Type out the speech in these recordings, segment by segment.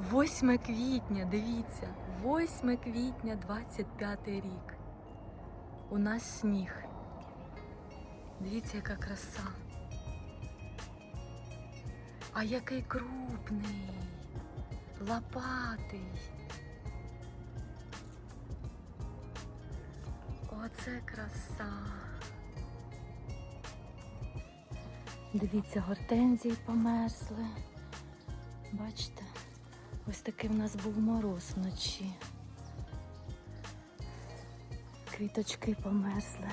8 квітня, дивіться, 8 квітня 25 рік. У нас сніг. Дивіться, яка краса. А який крупний, лопатий. Оце краса. Дивіться, гортензії померзли. Бачите, ось такий в нас був мороз вночі. Квіточки померзли.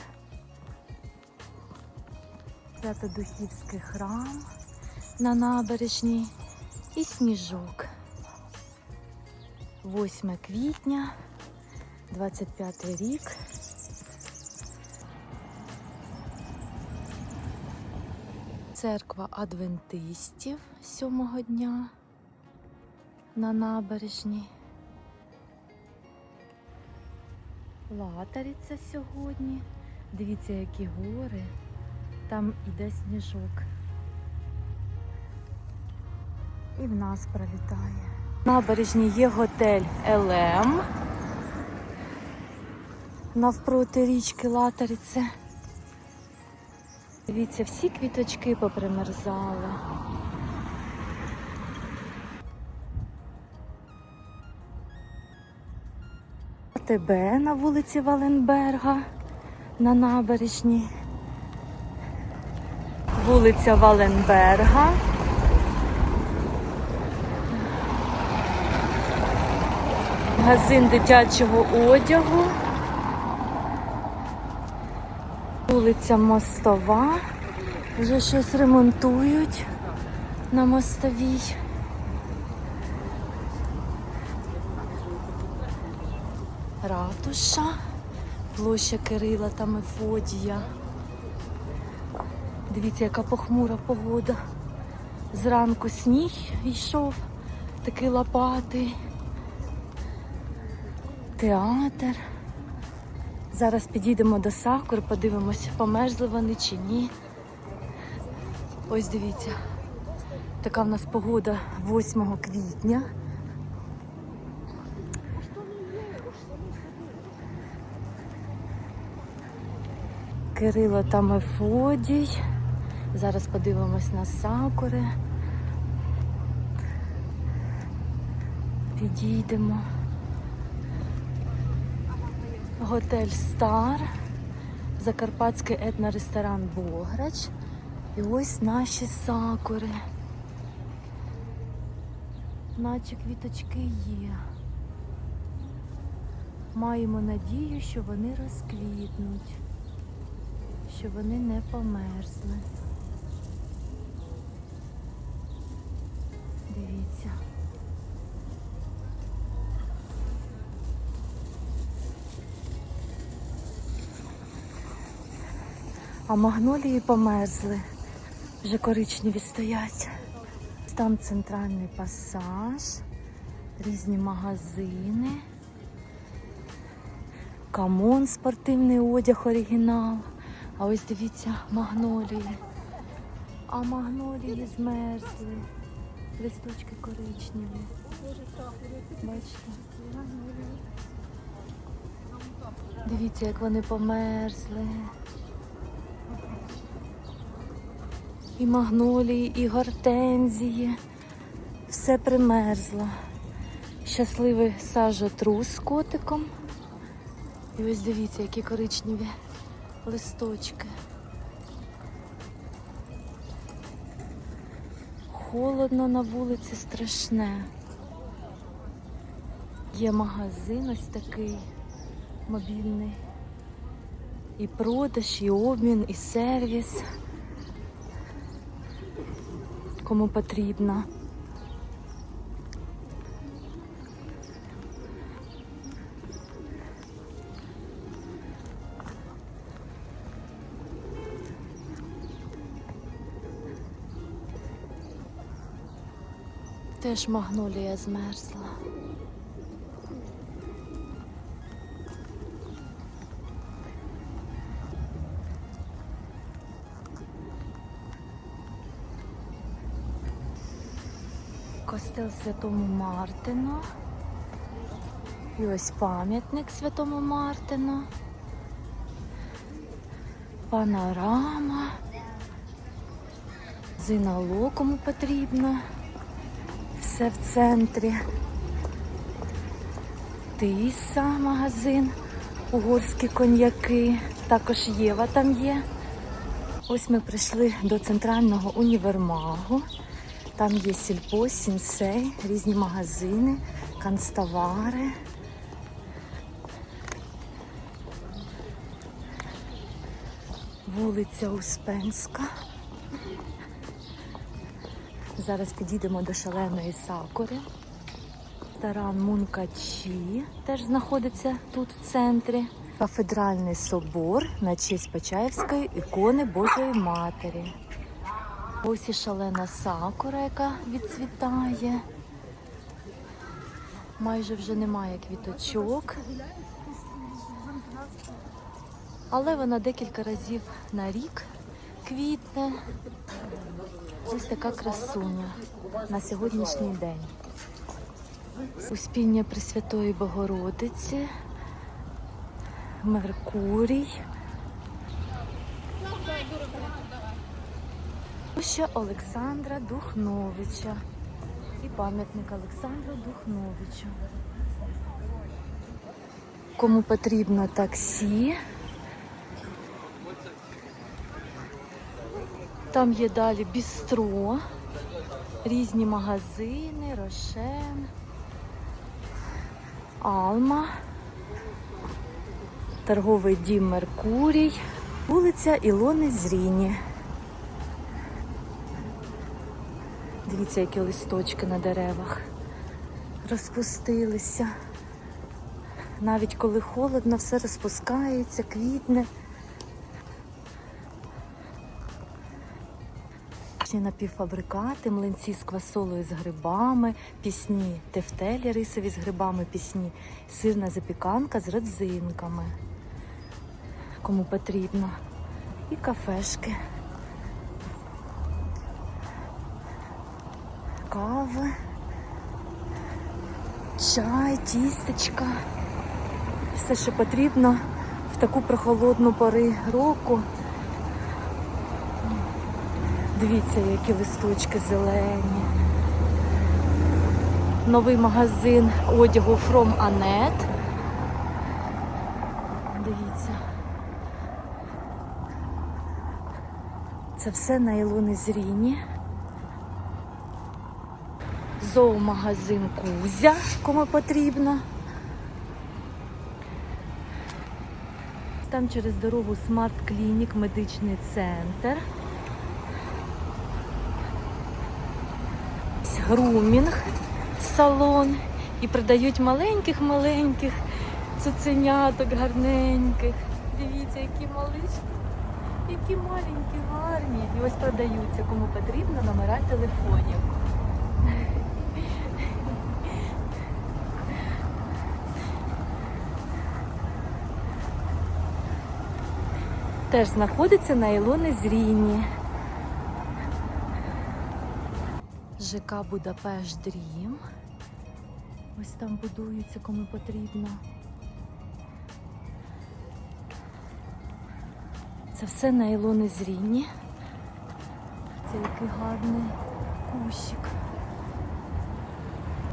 Святодухівський храм на набережній і сніжок. 8 квітня, 25 рік. Церква адвентистів сьомого дня на набережній. Латариця сьогодні. Дивіться, які гори. Там іде сніжок. І в нас пролітає. На набережній є готель ЛМ. Навпроти річки Латариця. Дивіться, всі квіточки попримерзали. ТБ на вулиці Валенберга на набережній. Вулиця Валенберга. Магазин дитячого одягу. Вулиця Мостова. Вже щось ремонтують на мостовій. Ратуша, площа Кирила та Мефодія. Дивіться, яка похмура погода. Зранку сніг йшов, такий лопатий. Театр. Зараз підійдемо до сакур, подивимось, померзли вони чи ні. Ось дивіться, така в нас погода 8 квітня. Кирило та Мефодій. Зараз подивимось на сакури. Підійдемо. Готель Стар, Закарпатський етноресторан Бограч. І ось наші сакури. Наче квіточки є. Маємо надію, що вони розквітнуть, що вони не померзли. Дивіться. А магнолії померзли. Вже коричневі стоять. Там центральний пасаж, різні магазини. Камон, спортивний одяг оригінал. А ось дивіться, магнолії. А магнолії змерзли. Листочки коричневі. Бачите? Дивіться, як вони померзли. І магнолії, і гортензії. Все примерзло. Щасливий сажотрус з котиком. І ось дивіться, які коричневі листочки. Холодно на вулиці страшне. Є магазин ось такий мобільний. І продаж, і обмін, і сервіс. Кому потрібно. Теж магнолія змерзла. Костел Святому Мартину. І ось пам'ятник Святому Мартину. Панорама. Зинало кому потрібно. Все в центрі. Тиса магазин, угорські коньяки. Також Єва там є. Ось ми прийшли до центрального універмагу. Там є сільпо, сінсей, різні магазини, канцтовари. Вулиця Успенська. Зараз підійдемо до шаленої сакури. Таран Мункачі теж знаходиться тут в центрі. Кафедральний собор на честь Почаївської ікони Божої Матері. Ось і шалена сакура, яка відцвітає. Майже вже немає квіточок. Але вона декілька разів на рік квітне. Ось така красуня на сьогоднішній день. Успіння Пресвятої Богородиці, Меркурій. Ще Олександра Духновича і пам'ятник Олександру Духновичу. Кому потрібно таксі. Там є далі бістро, різні магазини, Рошен, Алма, торговий дім Меркурій, вулиця Ілони Зріні. Дивіться, які листочки на деревах розпустилися. Навіть коли холодно, все розпускається, квітне. Ще напівфабрикати, млинці з квасолою з грибами, пісні тефтелі рисові з грибами, пісні, сирна запіканка з родзинками. Кому потрібно. І кафешки. Кави, чай, тістечка. Все, що потрібно в таку прохолодну пори року. Дивіться, які листочки зелені. Новий магазин одягу From Annette. Дивіться. Це все на Ілони Зріні. Зоомагазин Кузя, кому потрібно. Там через дорогу Смарт Клінік, медичний центр. Грумінг салон і продають маленьких-маленьких цуценяток гарненьких. Дивіться, які малички, які маленькі, гарні. І ось продаються, кому потрібно, номера телефонів. Теж знаходиться на Ілони Зріні. ЖК Будапешт Дрім. Ось там будується, кому потрібно. Це все на Ілони Зріні. Це який гарний кущик.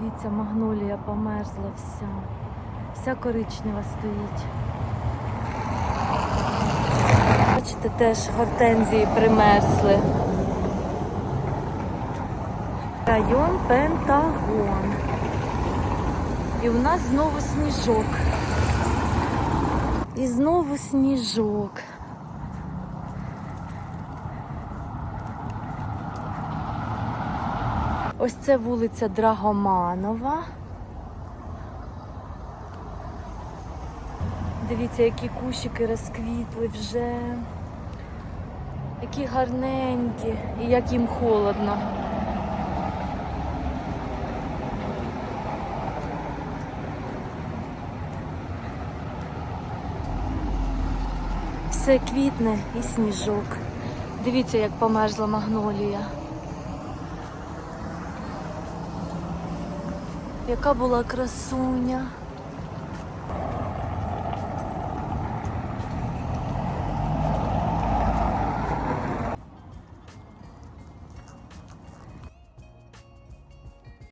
Дивіться, магнолія померзла вся. Вся коричнева стоїть. Бачите, теж гортензії примерзли. Район Пентагон. І у нас знову сніжок. І знову сніжок. Ось це вулиця Драгоманова. Дивіться, які кущики розквітли вже. Які гарненькі і як їм холодно. Це квітне і сніжок. Дивіться, як померзла магнолія. Яка була красуня.